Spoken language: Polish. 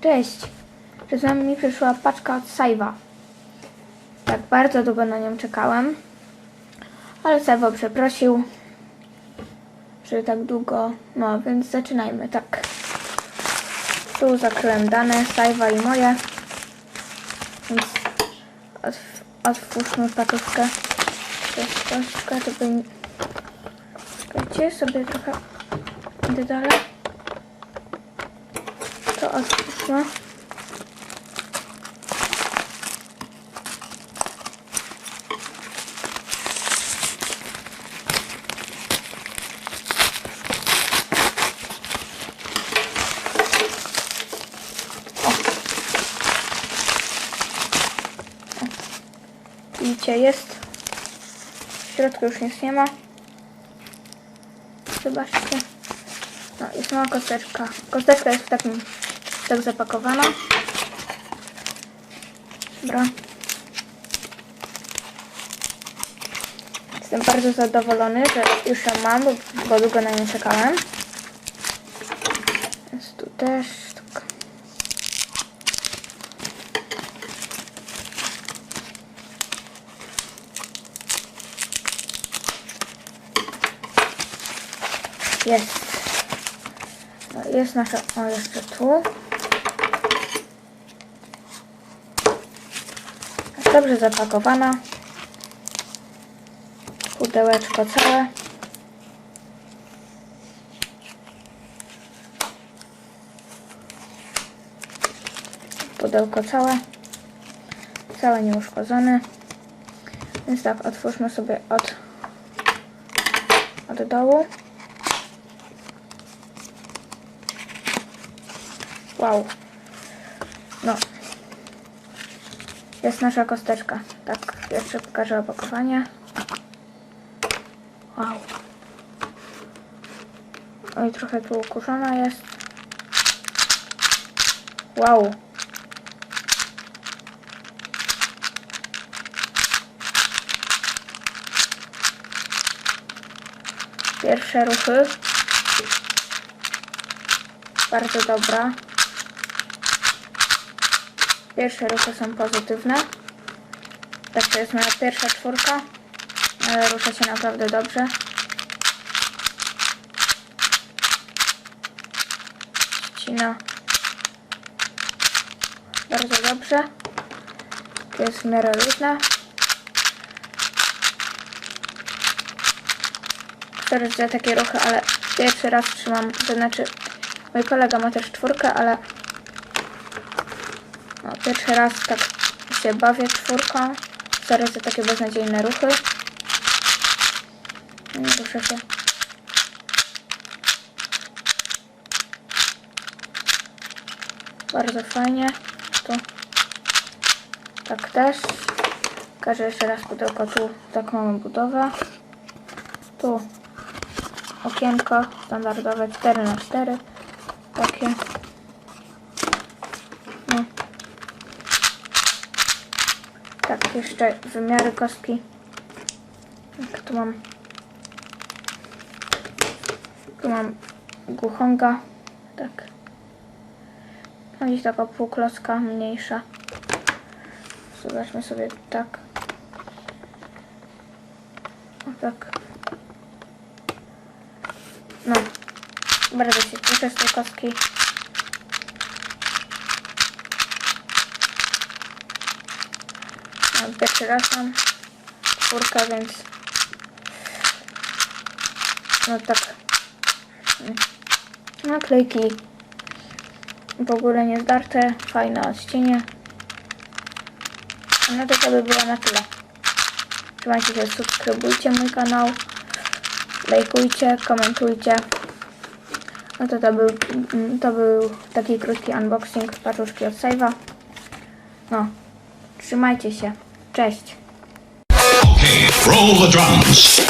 Cześć! Przed nami mi przyszła paczka od Saiwa. Tak bardzo długo na nią czekałem. Ale Saiwo przeprosił, że tak długo. No, więc zaczynajmy, tak. Tu zakryłem dane Saiwa i moje. Więc otw otwórzmy paczówkę. To jest troszkę, to by... Czekajcie, sobie trochę idę dalej. To. Widzicie, jest. W środku już nic nie ma. Zobaczcie. No, jest mała kosteczka. Kosteczka jest w takim, tak zapakowana. Dobra. Jestem bardzo zadowolony, że już ją mam, bo, długo na nią czekałem. Jest tu też. tak. Jest. No, jest nasza. O, jeszcze tu. Dobrze zapakowana. Pudełeczko całe. Pudełko całe. Całe nieuszkodzone. Więc tak, otwórzmy sobie od, od dołu. Wow. No. Jest nasza kosteczka. Tak, jeszcze pokażę opakowanie. Wow. Oj, trochę tu ukurzona jest. Wow. Pierwsze ruchy. Bardzo dobra. Pierwsze ruchy są pozytywne. Tak, to jest moja pierwsza czwórka, ale rusza się naprawdę dobrze. Ścina bardzo dobrze. To jest w miarę luźne. Sorry za takie ruchy, ale pierwszy raz trzymam, to znaczy mój kolega ma też czwórkę, ale no, pierwszy raz tak się bawię czwórką. Sorry za takie beznadziejne ruchy. Nie ruszę się. Bardzo fajnie. Tu. Tak też. Pokażę jeszcze raz pudełko. Tu tak mamy budowę. Tu okienko standardowe 4 na 4 Takie. Tak, jeszcze wymiary kostki. Jak tu mam. Tu mam głuchonga. Tak. No gdzieś taka półklocka mniejsza. Zobaczmy sobie tak. O tak. No. Bardzo się cieszę z tej kostki. No, mam czwórkę, więc no tak. Naklejki w ogóle nie zdarte, fajne odcienie. No to to by było na tyle. Trzymajcie się, subskrybujcie mój kanał, lajkujcie, komentujcie. No to to był, to był taki krótki unboxing paczuszki od Save'a. No, trzymajcie się. Cześć. Roll the drums.